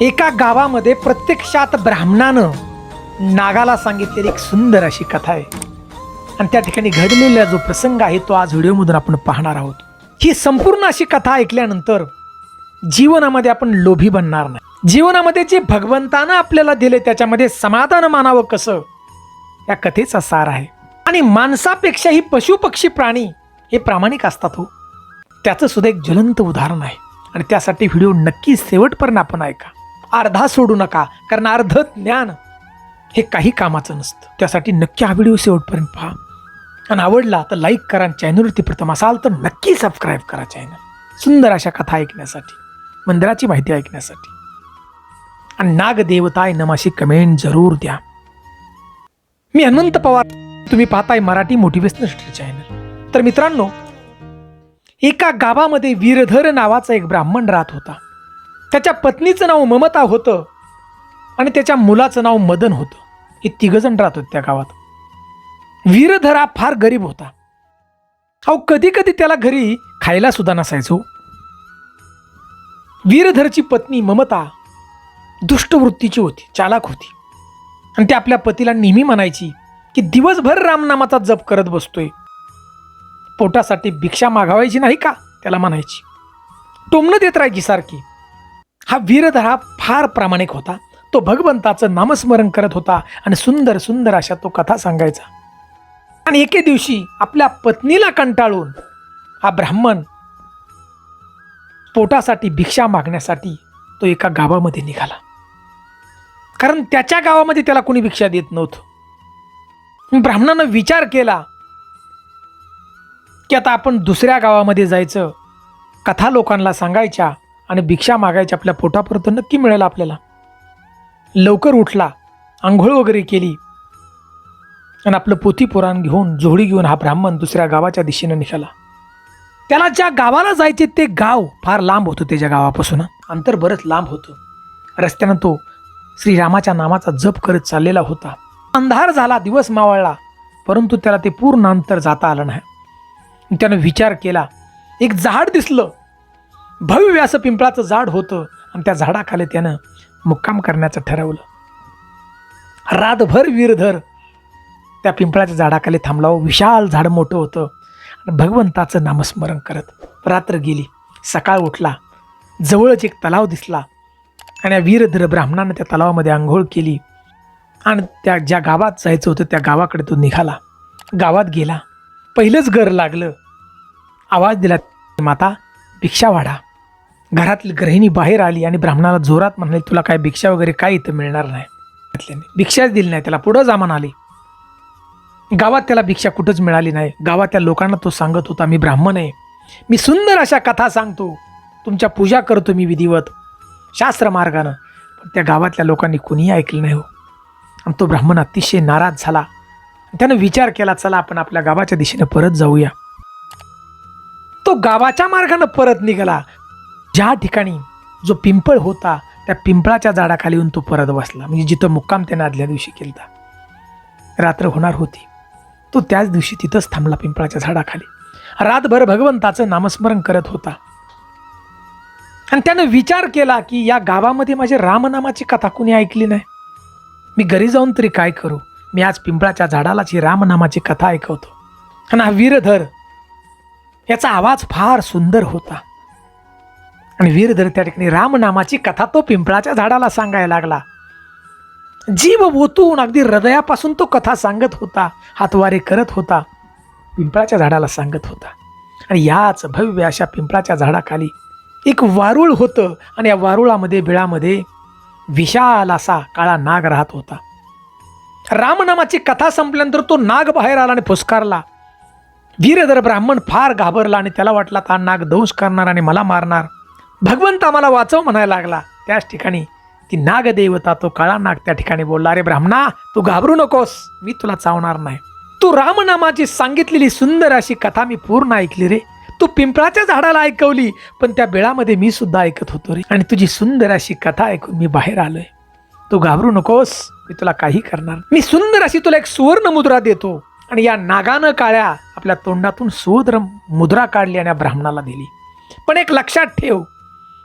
एका गावामध्ये प्रत्यक्षात ब्राह्मणानं नागाला सांगितलेली एक सुंदर अशी कथा आहे. आणि त्या ठिकाणी घडलेला जो प्रसंग आहे तो आज व्हिडिओमधून आपण पाहणार आहोत. ही संपूर्ण अशी कथा ऐकल्यानंतर जीवनामध्ये आपण लोभी बनणार नाही. जीवनामध्ये जे भगवंतानं आपल्याला दिले त्याच्यामध्ये समाधान मानावं कसं? या कथेचा सार आहे. आणि माणसापेक्षाही पशु पक्षी प्राणी हे प्रामाणिक असतात हो. त्याचं सुद्धा एक ज्वलंत उदाहरण आहे. आणि त्यासाठी व्हिडिओ नक्की शेवटपर्यंत आपण ऐका. अर्धा सोडू नका कारण अर्ध ज्ञान हे काही कामाचं नसतं. त्यासाठी नक्की हा व्हिडिओ शेवटपर्यंत पहा. आणि आवडला तर लाईक करा आणि चॅनलवरती प्रथम असाल तर नक्की सबस्क्राईब करा चॅनल सुंदर अशा कथा ऐकण्यासाठी मंदिराची माहिती ऐकण्यासाठी. आणि नागदेवताय नमाशी कमेंट जरूर द्या. मी हनुमंत पवार. तुम्ही पाहताय मराठी मोटिवेशनल स्टडी चॅनल तर मित्रांनो एका गावामध्ये वीरधर नावाचा एक ब्राह्मण राहत होता. त्याच्या पत्नीचं नाव ममता होतं आणि त्याच्या मुलाचं नाव मदन होतं. हे तिघजण राहत होते त्या गावात. वीरधर हा फार गरीब होता. अहो कधी कधी त्याला घरी खायला सुद्धा नसायचो. वीरधरची पत्नी ममता दुष्टवृत्तीची होती चालाक होती. आणि ती आपल्या पतीला नेहमी म्हणायची की दिवसभर रामनामाचा जप करत बसतोय. पोटासाठी भिक्षा मागावायची नाही का? त्याला म्हणायची. टोमणं देत राहायची सारखी. हा वीरधर हा फार प्रामाणिक होता. तो भगवंताचं नामस्मरण करत होता आणि सुंदर सुंदर अशा तो कथा सांगायचा. आणि एके दिवशी आपल्या पत्नीला कंटाळून हा ब्राह्मण पोटासाठी भिक्षा मागण्यासाठी तो एका गावामध्ये निघाला. कारण त्याच्या गावामध्ये त्याला कोणी भिक्षा देत नव्हतं. ब्राह्मणानं विचार केला की आता आपण दुसऱ्या गावामध्ये जायचं कथा लोकांना सांगायच्या आणि भिक्षा मागायच्या आपल्या पोटापर्यंत नक्की मिळेल आपल्याला. लवकर उठला आंघोळ वगैरे केली. आणि आपलं पोथी पुराण घेऊन जोडी घेऊन हा ब्राह्मण दुसऱ्या गावाच्या दिशेनं निघाला. त्याला ज्या गावाला जायचे ते गाव फार लांब होतं त्याच्या गावापासून. अंतर बरंच लांब होतं. रस्त्यानं तो श्रीरामाच्या नामाचा जप करत चाललेला होता. अंधार झाला दिवस मावळला परंतु त्याला ते पूर्ण अंतर जाता आलं नाही. त्यानं विचार केला एक झाड दिसलं. भव्य असं पिंपळाचं झाड होतं आणि त्या झाडाखाली त्यानं मुक्काम करण्याचं ठरवलं. रातभर वीरधर त्या पिंपळाच्या झाडाखाली थांबला विशाल झाड मोठं होतं आणि भगवंताचं नामस्मरण करत. रात्र गेली. सकाळ उठला. जवळच एक तलाव दिसला आणि या वीरधर ब्राह्मणानं त्या तलावामध्ये आंघोळ केली आणि त्या ज्या गावात जायचं होतं त्या गावाकडे तो निघाला. गावात गेला. पहिलंच घर लागलं. आवाज दिला माता भिक्षा वाढा. घरातली गृहिणी बाहेर आली आणि ब्राह्मणाला जोरात म्हणाले तुला काय भिक्षा वगैरे काय इथं मिळणार नाही? भिक्षाच दिली नाही त्याला पुढं जामान आली. गावात त्याला भिक्षा कुठंच मिळाली नाही. गावातल्या लोकांना तो सांगत होता मी ब्राह्मण आहे. मी सुंदर अशा कथा सांगतो. तुमच्या पूजा करतो मी विधिवत शास्त्र मार्गानं. पण त्या गावातल्या लोकांनी कुणीही ऐकलं नाही हो. आणि तो ब्राह्मण अतिशय नाराज झाला. त्यानं विचार केला चला आपण आपल्या गावाच्या दिशेने परत जाऊया. तो गावाच्या मार्गानं परत निघाला. ज्या ठिकाणी जो पिंपळ होता त्या पिंपळाच्या झाडाखाली येऊन तो परत बसला. म्हणजे जिथं मुक्काम त्याने आदल्या दिवशी केलता. रात्र होणार होती. तो त्याच दिवशी तिथंच थांबला पिंपळाच्या झाडाखाली. रातभर भगवंताचं नामस्मरण करत होता. आणि त्यानं विचार केला की या गावामध्ये माझ्या रामनामाची कथा कुणी ऐकली नाही? मी घरी जाऊन तरी काय करू? मी आज पिंपळाच्या झाडालाच ही रामनामाची कथा ऐकवतो. आणि हा वीरधर याचा आवाज फार सुंदर होता. आणि वीरधर त्या ठिकाणी रामनामाची कथा तो पिंपळाच्या झाडाला सांगायला लागला. जीव ओतून अगदी हृदयापासून तो कथा सांगत होता हातवारे करत होता पिंपळाच्या झाडाला सांगत होता. आणि याच भव्य अशा पिंपळाच्या झाडाखाली एक वारुळ होतं आणि या वारुळामध्ये बिळामध्ये विशाल असा काळा नाग राहत होता. रामनामाची कथा संपल्यानंतर तो नाग बाहेर आला आणि फुसकारला. वीरधर ब्राह्मण फार घाबरला आणि त्याला वाटला हा नाग दंश करणार आणि मला मारणार. भगवंत आम्हाला वाचव म्हणायला लागला. त्याच ठिकाणी ती नागदेवता तो काळा नाग त्या ठिकाणी बोलला अरे ब्राह्मणा तू घाबरू नकोस मी तुला चावणार नाही. तू रामनामाची सांगितलेली सुंदर अशी कथा मी पूर्ण ऐकली रे. तू पिंपळाच्या झाडाला ऐकवली पण त्या बेळामध्ये मी सुद्धा ऐकत होतो रे. आणि तुझी सुंदर अशी कथा ऐकून मी बाहेर आलोय. तू घाबरू नकोस मी तुला काही करणार मी सुंदर अशी तुला एक सुवर्ण मुद्रा देतो. आणि या नागानं काळ्या आपल्या तोंडातून सुवर्ण मुद्रा काढली आणि या ब्राह्मणाला दिली. पण एक लक्षात ठेव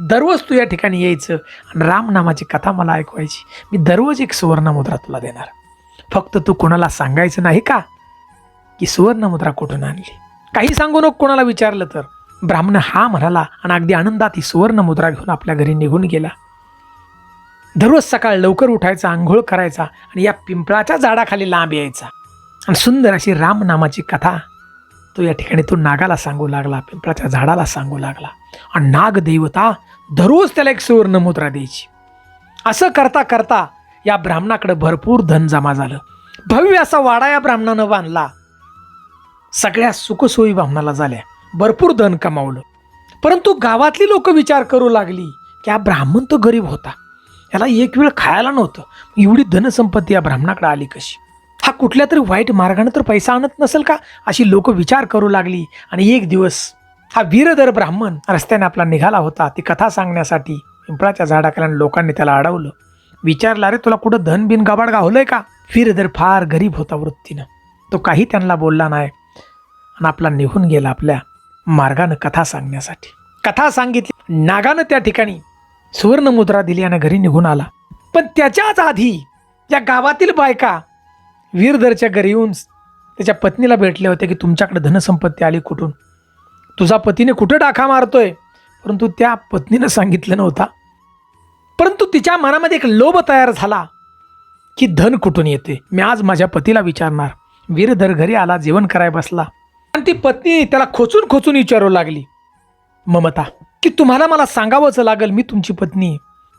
दररोज तू या ठिकाणी यायचं आणि रामनामाची कथा मला ऐकवायची. मी दररोज एक सुवर्णमुद्रा तुला देणार. फक्त तू कोणाला सांगायचं नाही का? की सुवर्णमुद्रा कुठून आणली? काही सांगू नको कोणाला विचारलं तर. ब्राह्मण हा म्हणाला आणि अगदी आनंदात ही सुवर्णमुद्रा घेऊन आपल्या घरी निघून गेला. दररोज सकाळ लवकर उठायचा आंघोळ करायचा आणि या पिंपळाच्या झाडाखाली लांब यायचा. आणि सुंदर अशी रामनामाची कथा तो या ठिकाणी तो नागाला सांगू लागला पिंपळाच्या झाडाला सांगू लागला. आणि नाग देवता दररोज त्याला एक सुवर्ण मुद्रा द्यायची. असं करता करता या ब्राह्मणाकडे भरपूर धन जमा झालं. भव्य असा वाडा या ब्राह्मणानं बांधला. सगळ्या सुखसोयी ब्राह्मणाला झाल्या. भरपूर धन कमावलं. परंतु गावातली लोक विचार करू लागली की हा ब्राह्मण तो गरीब होता. याला एक वेळ खायला नव्हतं. एवढी धनसंपत्ती या ब्राह्मणाकडे आली कशी? हा कुठल्या तरी वाईट मार्गाने तर पैसा आणत नसेल का? अशी लोक विचार करू लागली. आणि एक दिवस हा वीरधर ब्राह्मण रस्त्याने आपला निघाला होता. ती कथा सांगण्यासाठी पिंपळाच्या झाडाखाल्या लोकांनी त्याला अडवलं. विचारलं अरे तुला कुठं धन बिन गबाड गावलंय का? वीरधर फार गरीब होता वृत्तीनं. तो काही त्यांना बोलला नाही. आणि आपला निघून गेला आपल्या मार्गानं कथा सांगण्यासाठी. कथा सांगितली. नागानं त्या ठिकाणी सुवर्णमुद्रा दिली आणि घरी निघून आला. पण त्याच्याच आधी या गावातील बायका वीरधरच्या घरी येऊन त्याच्या पत्नीला भेटले होते की तुमच्याकडे धनसंपत्ती आली कुठून? तुझा पतीने कुठं डाखा मारतोय? परंतु त्या पत्नीनं सांगितलं नव्हता. परंतु तिच्या मनामध्ये एक लोभ तयार झाला की धन कुठून येते? मी आज माझ्या पतीला विचारणार. वीरधर घरी आला जेवण कराय बसला. आणि ती पत्नी त्याला खोचून खोचून विचारू लागली. ममता की तुम्हाला मला सांगावंच लागल मी तुमची पत्नी.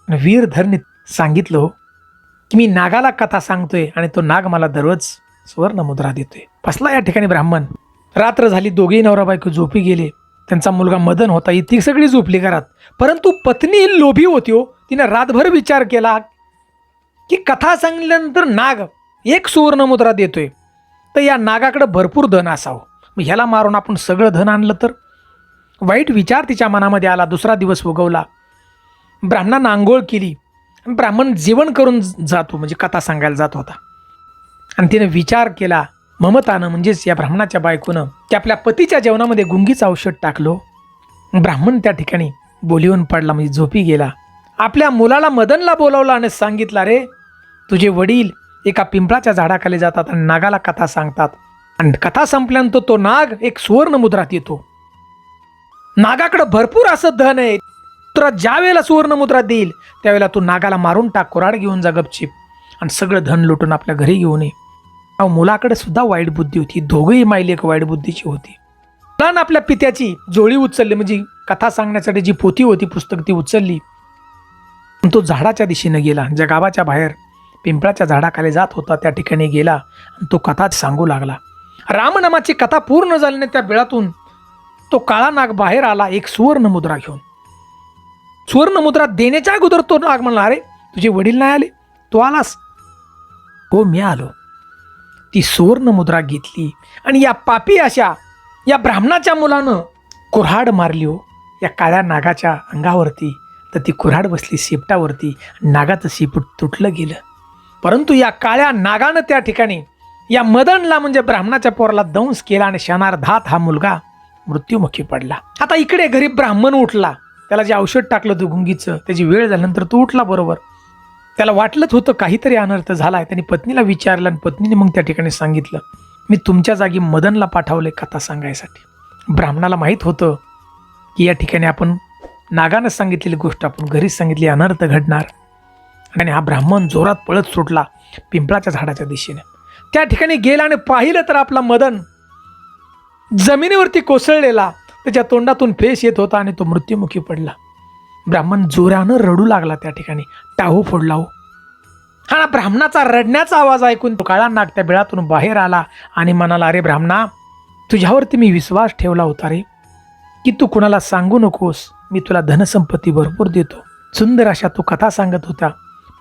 वीरधरने सांगितलं हो की मी नागाला कथा सांगतोय आणि तो नाग मला दररोज सुवर्ण मुद्रा देतोय. बसला या ठिकाणी ब्राह्मण. रात्र झाली दोघेही नवरा बायको झोपी गेले. त्यांचा मुलगा मदन होता ती सगळी झोपली घरात. परंतु पत्नी लोभी होती हो. तिनं रातभर विचार केला की कथा सांगितल्यानंतर नाग एक सुवर्ण मुद्रा देतोय. तर या नागाकडे भरपूर धन असावं. मग ह्याला मारून आपण सगळं धन आणलं तर? वाईट विचार तिच्या मनामध्ये आला. दुसरा दिवस उगवला. ब्राह्मणांना आंघोळ केली. ब्राह्मण जेवण करून जातो म्हणजे कथा सांगायला जात होता. आणि तिने विचार केला ममतानं म्हणजेच या ब्राह्मणाच्या बायकोनं की आपल्या पतीच्या जेवणामध्ये गुंगीचं औषध टाकलो. ब्राह्मण त्या ठिकाणी बोलिवून पडला म्हणजे झोपी गेला. आपल्या मुलाला मदनला बोलावला आणि सांगितलं रे तुझे वडील एका पिंपळाच्या झाडाखाली जातात आणि नागाला कथा सांगतात. आणि कथा संपल्यानंतर तो नाग एक सुवर्ण मुद्रात येतो. नागाकडं भरपूर असं धन आहे. तुला ज्या वेळेला देईल त्यावेळेला तू नागाला मारून टाक कोराड घेऊन जा गपचिप. आणि सगळं धन लुटून आपल्या घरी घेऊन ये. अहो मुलाकडे सुद्धा वाईट बुद्धी होती. दोघंही मायली एक वाईट बुद्धीची होती. मुलानं आपल्या पित्याची जोळी उचलली म्हणजे कथा सांगण्यासाठी जी पोथी होती पुस्तक ती उचलली. आणि तो झाडाच्या दिशेने गेला. ज्या गावाच्या बाहेर पिंपळाच्या झाडाखाली जात होता त्या ठिकाणी गेला आणि तो कथा सांगू लागला. रामनामाची कथा पूर्ण झाल्याने त्या बिळातून तो काळा नाग बाहेर आला एक सुवर्ण मुद्रा घेऊन. सुवर्णमुद्रा देण्याच्या अगोदर तो नाग म्हणला अरे तुझे वडील नाही आले? तू आलास? हो मी आलो. ती सुवर्णमुद्रा घेतली आणि या पापी अशा या ब्राह्मणाच्या मुलानं कुऱ्हाड मारली हो या काळ्या नागाच्या अंगावरती. तर ती कुऱ्हाड बसली शेपटावरती नागाचं शेपूट तुटलं गेलं. परंतु या काळ्या नागानं त्या ठिकाणी या मदनला म्हणजे ब्राह्मणाच्या पोराला दंश केला आणि शनार्धात हा मुलगा मृत्युमुखी पडला. आता इकडे गरीब ब्राह्मण उठला. त्याला जे औषध टाकलं होतं गुंगीचं त्याची वेळ झाल्यानंतर तो उठला बरोबर. त्याला वाटलंच होतं काहीतरी अनर्थ झालाय. त्यांनी पत्नीला विचारलं आणि पत्नीने मग त्या ठिकाणी सांगितलं मी तुमच्या जागी मदनला पाठवले कथा सांगायसाठी. ब्राह्मणाला माहीत होतं की या ठिकाणी आपण नागानं सांगितलेली गोष्ट आपण घरीच सांगितली अनर्थ घडणार. आणि हा ब्राह्मण जोरात पळत सुटला पिंपळाच्या झाडाच्या दिशेने. त्या ठिकाणी गेला आणि पाहिलं तर आपला मदन जमिनीवरती कोसळलेला त्याच्या तोंडातून फेस येत होता आणि तो मृत्युमुखी पडला. ब्राह्मण जोरानं रडू लागला त्या ठिकाणी. टाहू फोडला हो. हा ब्राह्मणाचा रडण्याचा आवाज ऐकून तो काळा नाग त्या बिळातून बाहेर आला आणि म्हणाला अरे ब्राह्मणा तुझ्यावरती मी विश्वास ठेवला होता रे की तू कुणाला सांगू नकोस. मी तुला धनसंपत्ती भरपूर देतो. सुंदर अशा तू कथा सांगत होता.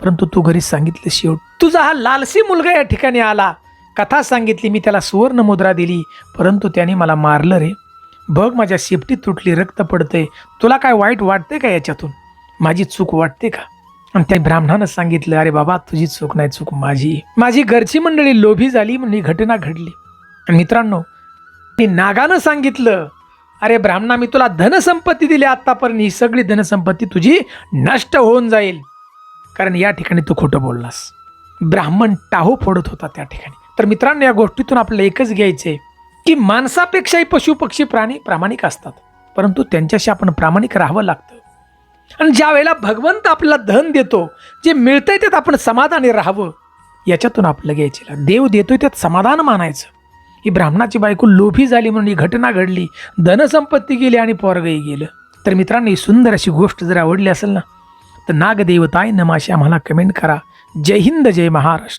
परंतु तू घरी सांगितलं शेवट. तुझा हा लालसी मुलगा या ठिकाणी आला. कथा सांगितली मी त्याला सुवर्ण मुद्रा दिली परंतु त्याने मला मारलं रे. बघ माझ्या शेपटी तुटली रक्त पडतंय. तुला काय वाईट वाटते का याच्यातून? माझी चूक वाटते का? आणि त्या ब्राह्मणानं सांगितलं अरे बाबा तुझी चूक नाही चूक माझी. माझी घरची मंडळी लोभी झाली म्हणून ही घटना घडली. आणि मित्रांनो मी नागानं सांगितलं अरे ब्राह्मणा मी तुला धनसंपत्ती दिली आत्तापर्यंत ही सगळी धनसंपत्ती तुझी नष्ट होऊन जाईल. कारण या ठिकाणी तू खोटं बोललास. ब्राह्मण टाहो फोडत होता त्या ठिकाणी. तर मित्रांनो या गोष्टीतून आपल्याला एकच घ्यायचं आहे की माणसापेक्षाही पशु पक्षी प्राणी प्रामाणिक असतात. परंतु त्यांच्याशी आपण प्रामाणिक राहावं लागतं. आणि ज्या वेळेला भगवंत आपल्याला धन देतो जे मिळतंय त्यात आपण समाधानी राहावं याच्यातून आपलं घ्यायचे देव देतोय त्यात समाधान मानायचं. ही ब्राह्मणाची बायको लोभी झाली म्हणून ही घटना घडली धनसंपत्ती गेली आणि पोरगही गेलं. तर मित्रांनो ही सुंदर अशी गोष्ट जर आवडली असेल ना तर नागदेवताय नमाशी आम्हाला कमेंट करा. जय हिंद जय महाराष्ट्र.